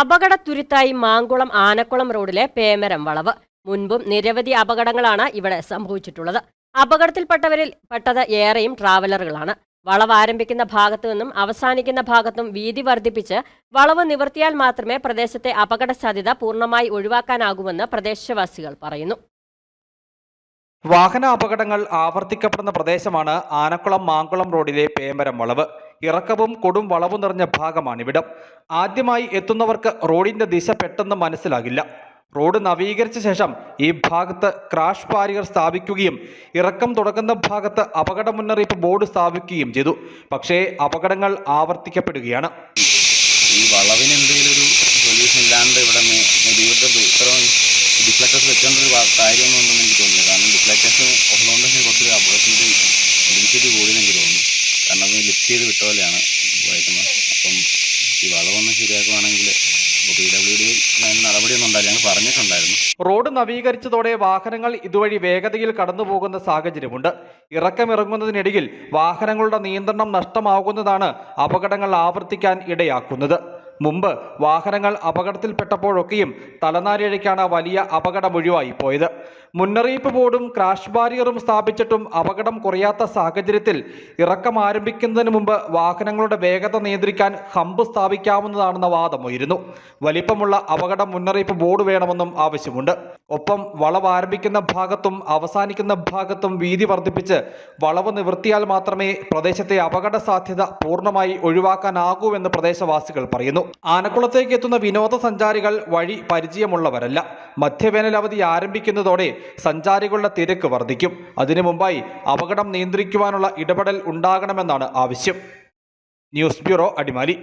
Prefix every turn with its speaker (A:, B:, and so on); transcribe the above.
A: അപകടത്തുരുത്തായി മാങ്കുളം ആനക്കുളം റോഡിലെ പേമരം വളവ്. മുൻപും നിരവധി അപകടങ്ങളാണ് ഇവിടെ സംഭവിച്ചിട്ടുള്ളത്. അപകടത്തിൽപ്പെട്ടവരിൽ പെട്ടത് ഏറെയും ട്രാവലറുകളാണ്. വളവ് ആരംഭിക്കുന്ന ഭാഗത്തു നിന്നും അവസാനിക്കുന്ന ഭാഗത്തും വീതി വർദ്ധിപ്പിച്ച് വളവ് നിവർത്തിയാൽ മാത്രമേ പ്രദേശത്തെ അപകട സാധ്യത പൂർണമായി ഒഴിവാക്കാനാകുമെന്ന് പ്രദേശവാസികൾ പറയുന്നു.
B: വാഹന അപകടങ്ങൾ ആവർത്തിക്കപ്പെടുന്ന പ്രദേശമാണ് ആനക്കുളം മാങ്കുളം റോഡിലെ പേമരം വളവ്. ഇറക്കവും കൊടും വളവും നിറഞ്ഞ ഭാഗമാണിവിടം. ആദ്യമായി എത്തുന്നവർക്ക് റോഡിന്റെ ദിശ പെട്ടെന്ന് മനസ്സിലാകില്ല. റോഡ് നവീകരിച്ച ശേഷം ഈ ഭാഗത്ത് ക്രാഷ് ബാരിയർ സ്ഥാപിക്കുകയും ഇറക്കം തുടങ്ങുന്ന ഭാഗത്ത് അപകട മുന്നറിയിപ്പ് ബോർഡ് സ്ഥാപിക്കുകയും ചെയ്തു. പക്ഷേ അപകടങ്ങൾ ആവർത്തിക്കപ്പെടുകയാണ്.
C: ഈ വളവിന് എന്തെങ്കിലും ഒരു സൊല്യൂഷൻ ഇല്ലാണ്ട് ഇവിടെ ഡിഫ്ലക്ടേഴ്സ് വെക്കേണ്ട ഒരു കാര്യമൊന്നും എനിക്ക് തോന്നുന്നില്ല. കാരണം ഡിഫ്ലക്ടേഴ്സ് ഉള്ളതുകൊണ്ട് കാരണം ലിഫ്റ്റ് ചെയ്ത് വിട്ട പോലെയാണ് വായിക്കുന്നത് അപ്പം ഈ വളവൊന്ന് ശരിയാക്കുവാണെങ്കിൽ
B: റോഡ് നവീകരിച്ചതോടെ വാഹനങ്ങൾ ഇതുവഴി വേഗതയിൽ കടന്നു പോകുന്ന സാഹചര്യമുണ്ട്. ഇറക്കമിറങ്ങുന്നതിനിടയിൽ വാഹനങ്ങളുടെ നിയന്ത്രണം നഷ്ടമാകുന്നതാണ് അപകടങ്ങൾ ആവർത്തിക്കാൻ ഇടയാക്കുന്നത്. മുമ്പ് വാഹനങ്ങൾ അപകടത്തിൽപ്പെട്ടപ്പോഴൊക്കെയും തലനാരിഴയ്ക്കാണ് വലിയ അപകടം ഒഴിവായി പോയത്. മുന്നറിയിപ്പ് ബോർഡും ക്രാഷ് ബാരിയറും സ്ഥാപിച്ചിട്ടും അപകടം കുറയാത്ത സാഹചര്യത്തിൽ ഇറക്കം ആരംഭിക്കുന്നതിന് മുമ്പ് വാഹനങ്ങളുടെ വേഗത നിയന്ത്രിക്കാൻ ഹമ്പ് സ്ഥാപിക്കാവുന്നതാണെന്ന വാദമുയരുന്നു. വലിപ്പമുള്ള അപകട മുന്നറിയിപ്പ് ബോർഡ് വേണമെന്നും ആവശ്യമുണ്ട്. ഒപ്പം വളവ് ആരംഭിക്കുന്ന ഭാഗത്തും അവസാനിക്കുന്ന ഭാഗത്തും വീതി വർദ്ധിപ്പിച്ച് വളവ് നിവർത്തിയാൽ മാത്രമേ പ്രദേശത്തെ അപകട സാധ്യത പൂർണമായി ഒഴിവാക്കാനാകൂവെന്ന് പ്രദേശവാസികൾ പറയുന്നു. ആനക്കുളത്തേക്ക് എത്തുന്ന വിനോദസഞ്ചാരികൾ വഴി പരിചയമുള്ളവരല്ല. മധ്യവേനൽ അവധി ആരംഭിക്കുന്നതോടെ സഞ്ചാരികളുടെ തിരക്ക് വർദ്ധിക്കും. അതിനു മുമ്പായി അപകടം നിയന്ത്രിക്കുവാനുള്ള ഇടപെടൽ ഉണ്ടാകണമെന്നാണ് ആവശ്യം. News bureau Adimali.